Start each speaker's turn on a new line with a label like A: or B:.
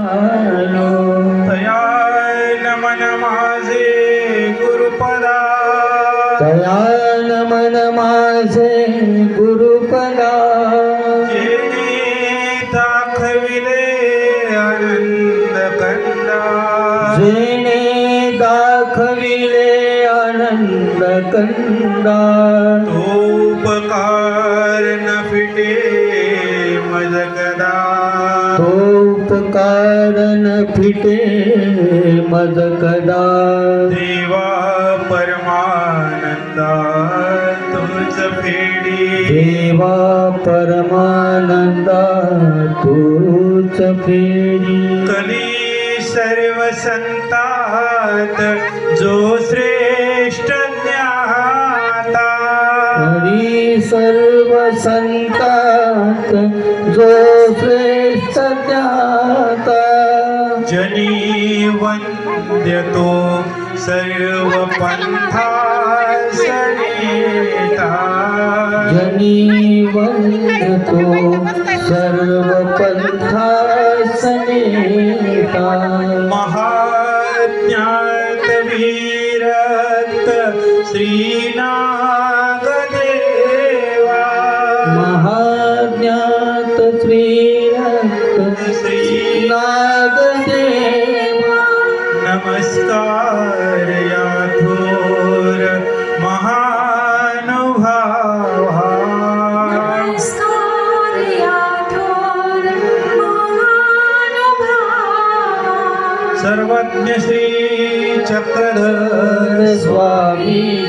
A: तया नमन माझे गुरुपदा।
B: तया नमन माझे गुरुपदा।
A: दाखविले आनंद कंदा।
B: जेणे दाखविले आनंद कंदा।
A: उपकार न फिटे मज कदा
B: तो न फिटे मज कदा
A: देवा परमानंदा तुझ फेडी.
B: देवा परमानंदा तूच फेरी
A: कली सर्व संतात जो श्रेष्ठ
B: सर्व संतात जो श्रेष्ठ ज्ञाता.
A: जनी वंद्यतो सर्व पंथा सनेता
B: जनी वंदतो सर्व पंथा सनेता
A: महाज्ञात वीरत
B: महाज्ञात श्रीरक्त नागदेवा
A: नमस्कार या थोर महानुभावा
C: नमस्कार या थोर महानुभावा.
A: सर्वज्ञ श्री चक्रधर
B: स्वामी की जय